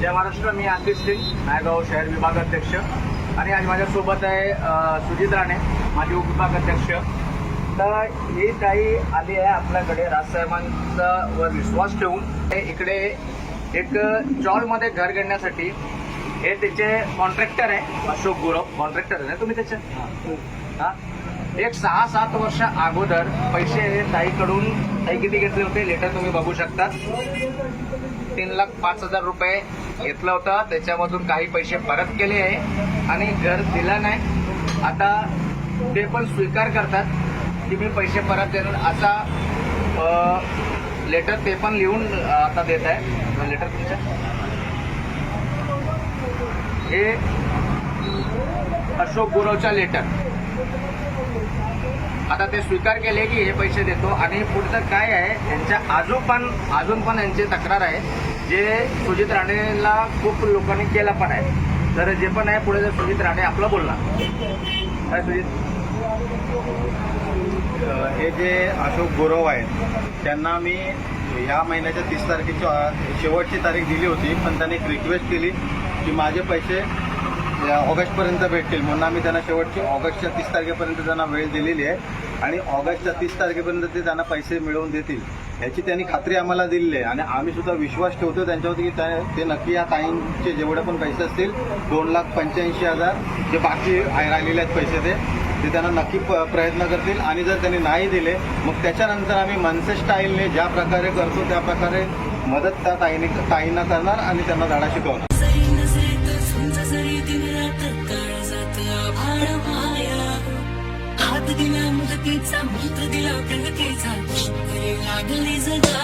जय महाराष्ट्र मी आशिष सिंग नायगाव शहर विभाग अध्यक्ष. आणि आज माझ्यासोबत आहे सुजित राणे माजी उपविभाग अध्यक्ष. तर ही ताई आली आहे आपल्याकडे राजसाहेबांचा वर विश्वास ठेवून. इकडे एक चॉलमध्ये घर घेण्यासाठी हे त्याचे कॉन्ट्रॅक्टर आहे अशोक गुरव. कॉन्ट्रॅक्टर आहे ना तुम्ही त्याचे? हा. एक सहा सात वर्ष अगोदर पैसे हे ताईकडून ताई किती घेतले होते लेटर तुम्ही बघू शकता. तीन लाख पाच हजार रुपये घेतलं होतं. त्याच्यामधून काही पैसे परत केले आहे. आणि घर दिलं नाही. आता ते पण स्वीकार करतात की मी पैसे परत देणार. असा लेटर ते पण लिहून आता देत आहे. लेटर तुमच्या? हे अशोक गुरवच्या लेटर आता ते स्वीकार केले की हे पैसे देतो. आणि पुढचं काय आहे यांच्या अजून पण अजून पण यांची तक्रार आहे. जे सुजित राणेला खूप लोकांनी केला पण आहे. तर जे पण आहे पुढे जर सुजित राणे आपलं बोलणार. काय सुजित? हे जे अशोक गौरव आहेत त्यांना मी या महिन्याच्या तीस तारखेची शेवटची तारीख दिली होती पण त्यांनी एक रिक्वेस्ट केली की माझे पैसे ऑगस्टपर्यंत भेटतील. म्हणून आम्ही त्यांना शेवटची ऑगस्टच्या तीस तारखेपर्यंत त्यांना वेळ दिलेली आहे. आणि ऑगस्टच्या तीस तारखेपर्यंत ते त्यांना पैसे मिळवून देतील. याची त्यांनी खात्री आम्हाला दिलेली आहे. आणि आम्ही सुद्धा विश्वास ठेवतो त्यांच्यावरती की ते नक्की या ताईंचे जेवढे पण पैसे असतील दोन लाख पंच्याऐंशी हजार जे बाकी राहिलेले आहेत पैसे ते ते त्यांना नक्की प- प्रयत्न करतील. आणि जर त्यांनी नाही दिले मग त्याच्यानंतर आम्ही मनसे स्टाईलने ज्या प्रकारे करतो त्या प्रकारे मदत त्या ताईने ताईंना करणार आणि त्यांना धडा शिकवणार. दिला मुदतीचा मंत्र दिला प्रगतीचा. लागले जगा